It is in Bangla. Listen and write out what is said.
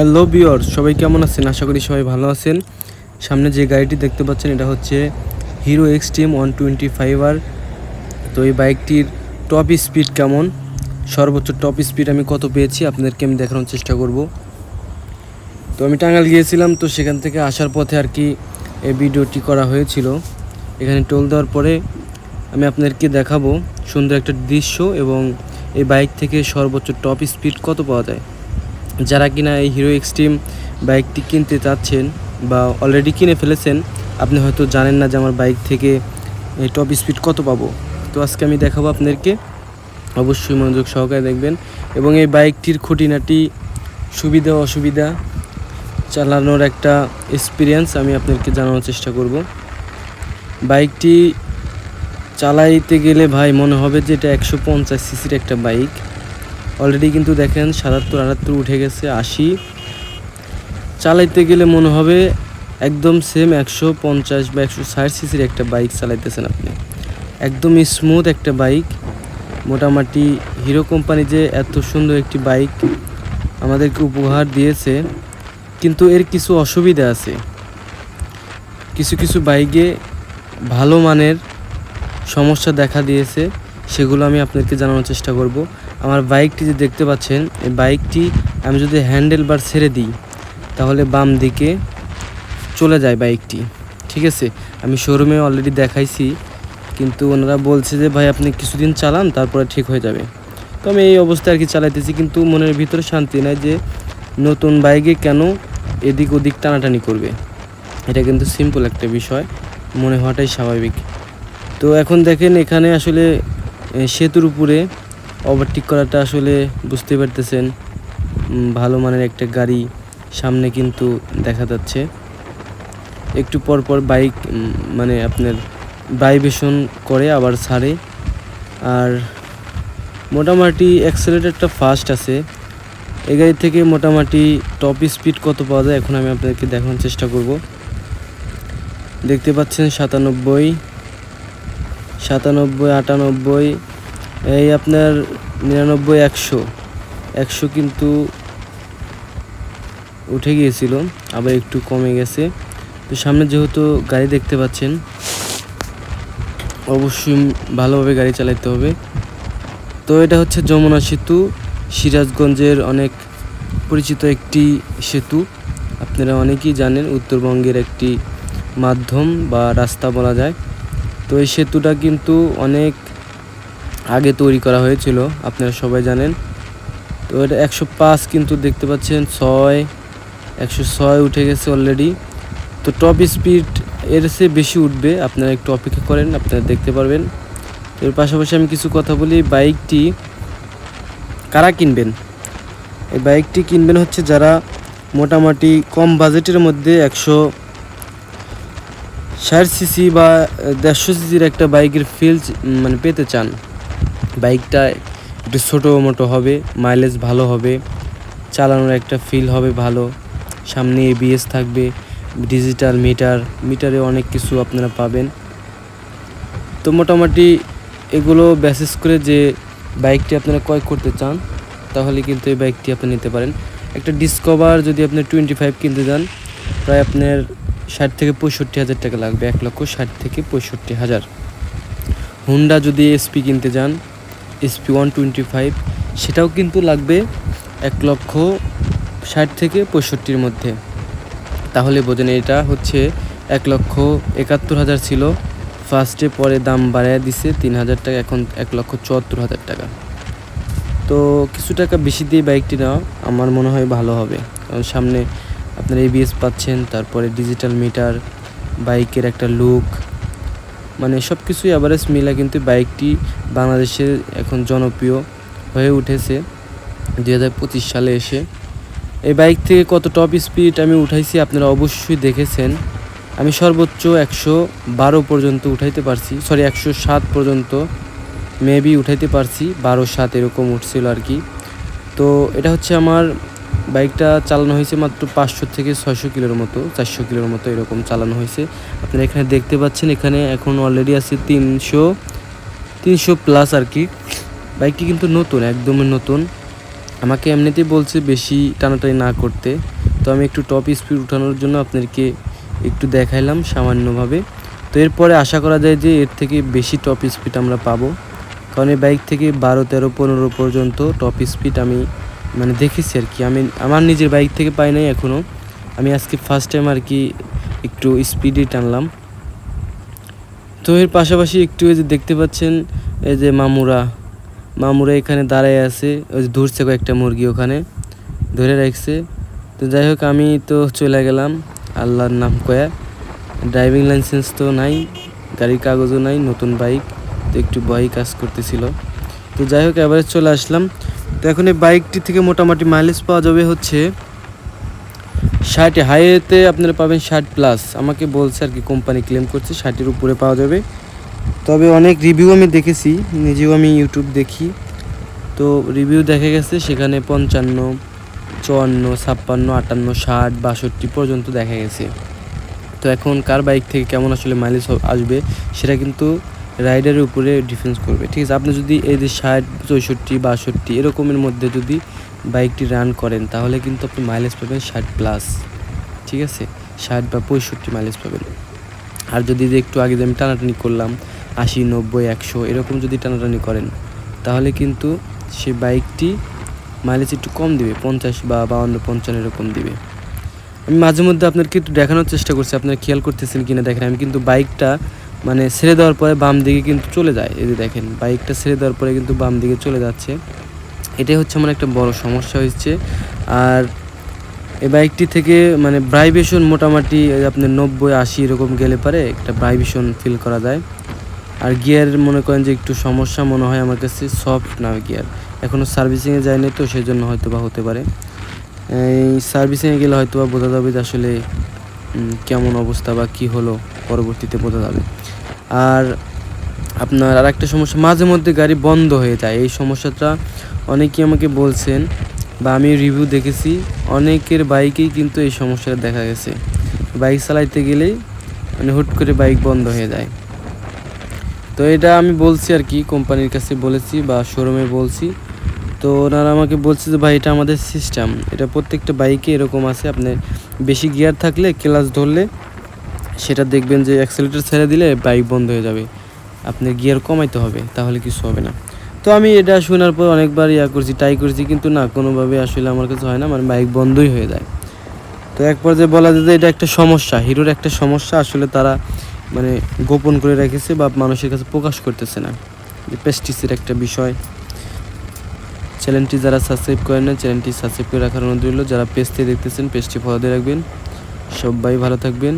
হ্যালো বিয়র সবাই কেমন আছেন? আশা করি সবাই ভালো আছেন। সামনে যে গাড়িটি দেখতে পাচ্ছেন, এটা হচ্ছে Hero Xtreme one twenty five আর তো এই বাইকটির টপ স্পিড কেমন? সর্বোচ্চ টপ স্পিড আমি কত পেয়েছি, আপনাদেরকে আমি দেখানোর চেষ্টা করব। তো আমি টাঙ্গাল গিয়েছিলাম, তো সেখান থেকে আসার পথে আর কি এই ভিডিওটি করা হয়েছিল। এখানে টোল দেওয়ার পরে আমি আপনাদেরকে দেখাবো সুন্দর একটা দৃশ্য এবং এই বাইক থেকে সর্বোচ্চ টপ স্পিড কত পাওয়া যায়। যারা কিনা এই হিরো এক্সট্রিম বাইকটি কিনতে চাচ্ছেন বা অলরেডি কিনে ফেলেছেন, আপনি হয়তো জানেন না যে আমার বাইক থেকে টপ স্পিড কত পাবো। তো আজকে আমি দেখাবো আপনাদেরকে। অবশ্যই মনোযোগ সহকারে দেখবেন এবং এই বাইকটির খুঁটিনাটি সুবিধা অসুবিধা চালানোর একটা এক্সপিরিয়েন্স আমি আপনাদেরকে জানানোর চেষ্টা করব। বাইকটি চালাইতে গেলে ভাই মনে হবে যে এটা একশো পঞ্চাশ সিসির একটা বাইক অলরেডি কিন্তু দেখেন সাতাত্তর, আটাত্তর উঠে গেছে, আশি। চালাইতে গেলে মনে হবে একদম সেম একশো পঞ্চাশ বা একশো ষাট সিসির একটা বাইক চালাইতেছেন আপনি। একদম স্মুথ একটা বাইক মোটামুটি হিরো কোম্পানি যে এত সুন্দর একটি বাইক আমাদেরকে উপহার দিয়েছে, কিন্তু এর কিছু অসুবিধা আছে। কিছু কিছু বাইকে ভালো মানের সমস্যা দেখা দিয়েছে, সেগুলো আমি আপনাদেরকে জানানোর চেষ্টা করব। আমার বাইকটি যে দেখতে পাচ্ছেন, এই বাইকটি আমি যদি হ্যান্ডেল বার ছেড়ে দিই, তাহলে বাম দিকে চলে যায় বাইকটি। ঠিক আছে? আমি শোরুমে অলরেডি দেখাইছি, কিন্তু ওনারা বলছে যে, ভাই, আপনি কিছুদিন চালান, তারপরে ঠিক হয়ে যাবে। তো আমি এই অবস্থায় আর কি চালাইতেছি, কিন্তু মনের ভিতরে শান্তি নাই যে, নতুন বাইকে কেন এদিক ওদিক টানাটানি করবে? এটা কিন্তু সিম্পল একটা বিষয়, মনে হওয়াটাই স্বাভাবিক। তো এখন দেখেন, এখানে আসলে সেতুর উপরে ওভারটেক করাটা আসলে বুঝতে পারতেছেন। ভালো মানের একটা গাড়ি সামনে কিন্তু দেখা যাচ্ছে। একটু পর পর বাইক মানে আপনার ভাইব্রেশন করে, আবার ছাড়ে। আর মোটামুটি অ্যাক্সেলেটারটা ফাস্ট আছে। এই গাড়ি থেকে মোটামুটি টপ স্পিড কত পাওয়া যায় এখন আমি আপনাদেরকে দেখানোর চেষ্টা করব। দেখতে পাচ্ছেন সাতানব্বই সাতানব্বই, আটানব্বই এই আপনার নিরানব্বই, একশো। একশো কিন্তু উঠে গিয়েছিল, আবার একটু কমে গেছে। তো সামনে যেহেতু গাড়ি দেখতে পাচ্ছেন, অবশ্যই ভালোভাবে গাড়ি চালাতে হবে। তো এটা হচ্ছে যমুনা সেতু, সিরাজগঞ্জের অনেক পরিচিত একটি সেতু। আপনারা অনেকেই জানেন, উত্তরবঙ্গের একটি মাধ্যম বা রাস্তা বলা যায়। তো এই সেতুটা কিন্তু অনেক আগে তৈরি করা হয়েছিল, আপনারা সবাই জানেন। তো এটা একশো পাঁচ কিন্তু দেখতে পাচ্ছেন, ছয়, একশো ছয় উঠে গেছে অলরেডি তো টপ স্পিড এর চেয়ে বেশি উঠবে, আপনারা একটু অপেক্ষা করেন, আপনারা দেখতে পারবেন। এর পাশাপাশি আমি কিছু কথা বলি বাইকটি কারা কিনবেন? এই বাইকটি কিনবেন হচ্ছে যারা মোটামুটি কম বাজেটের মধ্যে একশো ষাট সিসি বা দেড়শো সিসির একটা বাইকের ফিল মানে পেতে চান। বাইকটা একটু ছোটো মোটো হবে মাইলেজ ভালো হবে, চালানোর একটা ফিল হবে ভালো, সামনে এবিএস থাকবে ডিজিটাল মিটার মিটারে অনেক কিছু আপনারা পাবেন। তো মোটামুটি এগুলো ব্যাসেস করে যে বাইকটি আপনারা ক্রয় করতে চান, তাহলে কিন্তু এই বাইকটি আপনি নিতে পারেন। একটা ডিসকভার যদি আপনি টোয়েন্টি ফাইভ কিনতে যান, প্রায় আপনার ষাট থেকে পঁয়ষট্টি হাজার টাকা লাগবে, এক লক্ষ ষাট থেকে পঁয়ষট্টি হাজার। হুন্ডা যদি এসপি কিনতে যান এসপি ওয়ান টোয়েন্টি ফাইভ সেটাও কিন্তু লাগবে এক লক্ষ ষাট থেকে পঁয়ষট্টির মধ্যে। তাহলে বোঝেন এটা হচ্ছে এক লক্ষ একাত্তর হাজার ছিল। ফার্স্টে পরে দাম বাড়ায় দিছে তিন হাজার টাকা, এখন এক লক্ষ চুয়াত্তর হাজার টাকা। তো কিছু টাকা বেশি দিয়ে বাইকটি নেওয়া আমার মনে হয় ভালো হবে। কারণ সামনে আপনার এবিএস পাচ্ছেন, তারপরে ডিজিটাল মিটার বাইকের একটা লুক মানে সব কিছুই অ্যাভারেজ মিলা কিন্তু বাইকটি বাংলাদেশে এখন জনপ্রিয় হয়ে উঠেছে দুই হাজার পঁচিশ সালে এসে। এই বাইক থেকে কত টপ স্পিড আমি উঠাইছি আপনারা অবশ্যই দেখেছেন। আমি সর্বোচ্চ একশো বারো পর্যন্ত উঠাইতে পারছি সরি একশো সাত পর্যন্ত মেবি উঠাইতে পারছি, বারো সাত এরকম উঠছিল আর কি। তো এটা হচ্ছে আমার বাইকটা চালানো হয়েছে মাত্র পাঁচশো থেকে ছয়শো কিলোর মতো, চারশো কিলোর মতো এরকম চালানো হয়েছে। আপনারা এখানে দেখতে পাচ্ছেন, এখানে এখন অলরেডি আছে তিনশো তিনশো প্লাস আর কি। বাইকটি কিন্তু নতুন, একদমই নতুন। আমাকে এমনিতেই বলছে বেশি টানাটানি না করতে। তো আমি একটু টপ স্পিড উঠানোর জন্য আপনাদেরকে একটু দেখাইলাম সামান্যভাবে। তো এরপরে আশা করা যায় যে এর থেকে বেশি টপ স্পিড আমরা পাবো। কারণ এই বাইক থেকে বারো, তেরো, পনেরো পর্যন্ত টপ স্পিড আমি মানে দেখেছি আর কি। আমি, আমার নিজের বাইক থেকে পাই নাই এখনও আমি আজকে ফার্স্ট টাইম আর কি একটু স্পিডে টানলাম। তো এর পাশাপাশি একটু এই যে দেখতে পাচ্ছেন, এই যে মামুরা। মামুরা এখানে দাঁড়ায় আছে, ওই যে ধরছে কয়েকটা মুরগি ওখানে, ধরে রাখছে। তো যাই হোক, আমি তো চলে গেলাম, আল্লাহর নাম কয়া। ড্রাইভিং লাইসেন্স তো নাই, গাড়ির কাগজও নাই, নতুন বাইক তো একটু ভয়ই কাজ করতেছিল। তো যাই হোক, এবারে চলে আসলাম। তো এখন এই বাইকটি থেকে মোটামুটি মাইলেজ পাওয়া যাবে হচ্ছে ষাট। হাইওয়েতে আপনারা পাবেন ষাট প্লাস আমাকে বলছে আর কি কোম্পানি ক্লেম করছে, ষাটের উপরে পাওয়া যাবে। তবে অনেক রিভিউ আমি দেখেছি, নিজেও আমি ইউটিউব দেখি। তো রিভিউ দেখা গেছে, সেখানে পঞ্চান্ন, চুয়ান্ন, ছাপ্পান্ন, আটান্ন, ষাট, বাষট্টি পর্যন্ত দেখা গেছে। তো এখন কার বাইক থেকে কেমন আসলে মাইলেজ আসবে, সেটা কিন্তু রাইডারের উপরে ডিফেন্স করবে। ঠিক আছে, আপনি যদি এই যে ষাট, চৌষট্টি, বাষট্টি এরকমের মধ্যে যদি বাইকটি রান করেন, তাহলে কিন্তু আপনি মাইলেজ পাবেন ষাট প্লাস ঠিক আছে, ষাট বা পঁয়ষট্টি মাইলেজ পাবেন। আর যদি একটু আগে যে আমি টানাটানি করলাম, আশি, নব্বই, একশো এরকম যদি টানাটানি করেন, তাহলে কিন্তু সেই বাইকটি মাইলেজ একটু কম দিবে, পঞ্চাশ বা বাউন্ন, পঞ্চান্ন এরকম দিবে। আমি মাঝে মধ্যে আপনাকে একটু দেখানোর চেষ্টা করছি, আপনারা খেয়াল করতেছেন কিনা দেখেন, আমি কিন্তু বাইকটা মানে ছেড়ে দেওয়ার পরে বাম দিকে কিন্তু চলে যায়। এই যে দেখেন, বাইকটা ছেড়ে দেওয়ার পরে কিন্তু বাম দিকে চলে যাচ্ছে। এটাই হচ্ছে আমার একটা বড় সমস্যা হয়েছে। আর এই বাইকটি থেকে মানে ভাইব্রেশন মোটামুটি আপনার নব্বই, আশি এরকম গেলে পারে একটা ভাইব্রেশন ফিল করা যায়। আর গিয়ার মনে করেন যে একটু সমস্যা মনে হয় আমার কাছে সফট না গিয়ার। এখনও সার্ভিসিংয়ে যায়নি তো সেই জন্য হয়তো বা হতে পারে। এই সার্ভিসিংয়ে গেলে হয়তো বা বোঝা যাবে যে আসলে কেমন অবস্থা বা কি হলো পরবর্তীতে বোঝা যাবে। আর আপনার আর একটা সমস্যা, মাঝে মধ্যে গাড়ি বন্ধ হয়ে যায়। এই সমস্যাটা অনেকেই আমাকে বলছেন বা আমি রিভিউ দেখেছি, অনেকের বাইকেই কিন্তু এই সমস্যাটা দেখা গেছে। বাইক চালাইতে গেলেই মানে হুট করে বাইক বন্ধ হয়ে যায়। তো এটা আমি বলছি আর কি, কোম্পানির কাছে বলেছি বা শোরুমে বলছি। তো ওনারা আমাকে বলছে যে, ভাই, এটা আমাদের সিস্টেম এটা প্রত্যেকটা বাইকে এরকম আছে। আপনার বেশি গিয়ার থাকলে ক্লাস ধরলে সেটা দেখবেন যে অ্যাক্সেলেটার ছেড়ে দিলে বাইক বন্ধ হয়ে যাবে। আপনার গিয়ার কমাইতে হবে, তাহলে কিছু হবে না। তো আমি এটা শোনার পর অনেকবার ইয়া করছি ট্রাই করছি, কিন্তু না, কোনোভাবে আসলে আমার কাছে হয় না মানে বাইক বন্ধই হয়ে যায়। তো এক পর্যায়ে বলা যায় যে, এটা একটা সমস্যা। হিরোর একটা সমস্যা আসলে তারা মানে গোপন করে রেখেছে বা মানুষের কাছে প্রকাশ করতেছে না। যে পেস্টিসের একটা বিষয়। চ্যানেলটি যারা সাবস্ক্রাইব করেন না চ্যানেলটি সাবস্ক্রাইব করে রাখার অনুরোধ রইল। যারা পেজটি দেখতেছেন পেজটি ফলো দিয়ে রাখবেন। সবাই ভালো থাকবেন।